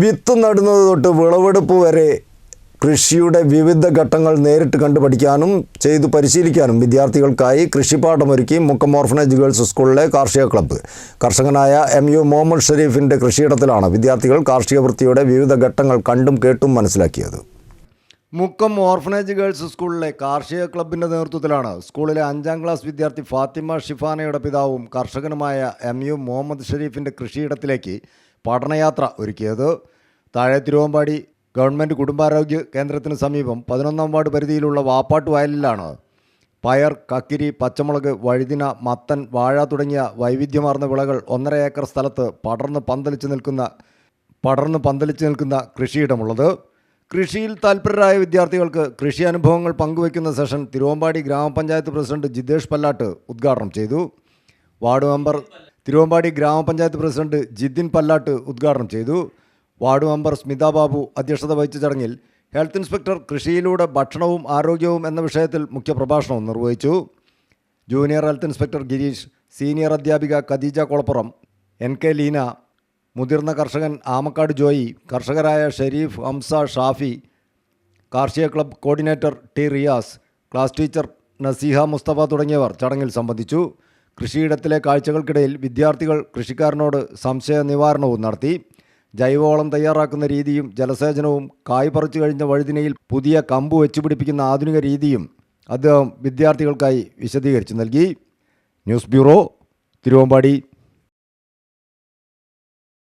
വിത്ത് നടുന്നത് തൊട്ട് വിളവെടുപ്പ് വരെ കൃഷിയുടെ വിവിധ ഘട്ടങ്ങൾ നേരിട്ട് കണ്ടു പഠിക്കാനും ചെയ്തു പരിശീലിക്കാനും വിദ്യാർത്ഥികൾക്കായി കൃഷിപ്പാഠമൊരുക്കി മുക്കം ഓർഫനേജ് ഗേൾസ് സ്കൂളിലെ കാർഷിക ക്ലബ്ബ്. കർഷകനായ എം യു മുഹമ്മദ് ഷെരീഫിന്റെ കൃഷിയിടത്തിലാണ് വിദ്യാർത്ഥികൾ കാർഷിക വൃത്തിയുടെ വിവിധ ഘട്ടങ്ങൾ കണ്ടും കേട്ടും മനസ്സിലാക്കിയത്. മുക്കം ഓർഫനേജ് ഗേൾസ് സ്കൂളിലെ കാർഷിക ക്ലബിന്റെ നേതൃത്വത്തിലാണ് സ്കൂളിലെ അഞ്ചാം ക്ലാസ് വിദ്യാർത്ഥി ഫാത്തിമ ഷിഫാനയുടെ പിതാവും കർഷകനുമായ എം യു മുഹമ്മദ് ഷെരീഫിന്റെ കൃഷിയിടത്തിലേക്ക് പഠനയാത്ര ഒരുക്കിയത്. താഴെ തിരുവമ്പാടി ഗവൺമെന്റ് കുടുംബാരോഗ്യ കേന്ദ്രത്തിന് സമീപം പതിനൊന്നാം വാർഡ് പരിധിയിലുള്ള വാപ്പാട്ട് വയലിലാണ് പയർ കക്കിരി പച്ചമുളക് വഴുതിന മത്തൻ വാഴ തുടങ്ങിയ വൈവിധ്യമാർന്ന വിളകൾ ഒന്നര ഏക്കർ സ്ഥലത്ത് പടർന്ന് പന്തലിച്ച് നിൽക്കുന്ന പടർന്ന് പന്തലിച്ച് നിൽക്കുന്ന കൃഷിയിടമുള്ളത്. കൃഷിയിൽ താൽപ്പര്യരായ വിദ്യാർത്ഥികൾക്ക് കൃഷി അനുഭവങ്ങൾ പങ്കുവയ്ക്കുന്ന സെഷൻ തിരുവമ്പാടി ഗ്രാമപഞ്ചായത്ത് പ്രസിഡന്റ് ജിതേഷ് പല്ലാട്ട് ഉദ്ഘാടനം ചെയ്തു. വാർഡ് മെമ്പർ തിരുവമ്പാടി ഗ്രാമപഞ്ചായത്ത് പ്രസിഡന്റ് ജിദ്ദിൻ പല്ലാട്ട് ഉദ്ഘാടനം ചെയ്തു. വാർഡ് മെമ്പർ സ്മിത ബാബു അധ്യക്ഷത വഹിച്ച ചടങ്ങിൽ ഹെൽത്ത് ഇൻസ്പെക്ടർ കൃഷിയിലൂടെ ഭക്ഷണവും ആരോഗ്യവും എന്ന വിഷയത്തിൽ മുഖ്യപ്രഭാഷണവും നിർവഹിച്ചു. Junior health inspector Girish senior അധ്യാപിക ഖദീജ കൊളപ്പുറം എൻ കെ ലീന മുതിർന്ന കർഷകൻ ആമക്കാട് ജോയി കർഷകരായ ഷെരീഫ് ഹംസ ഷാഫി കാർഷിക club coordinator T Riyas class teacher Naseeha Mustafa തുടങ്ങിയവർ ചടങ്ങിൽ സംബന്ധിച്ചു. കൃഷിയിടത്തിലെ കാഴ്ചകൾക്കിടയിൽ വിദ്യാർത്ഥികൾ കൃഷിക്കാരനോട് സംശയ നിവാരണവും നടത്തി. ജൈവവളം തയ്യാറാക്കുന്ന രീതിയും ജലസേചനവും കായ് പറിച്ചു കഴിഞ്ഞ വഴുതിനയിൽ പുതിയ കമ്പ് വെച്ചുപിടിപ്പിക്കുന്ന ആധുനിക രീതിയും അദ്ദേഹം വിദ്യാർത്ഥികൾക്കായി വിശദീകരിച്ചു നൽകി. News bureau Thiruvambady.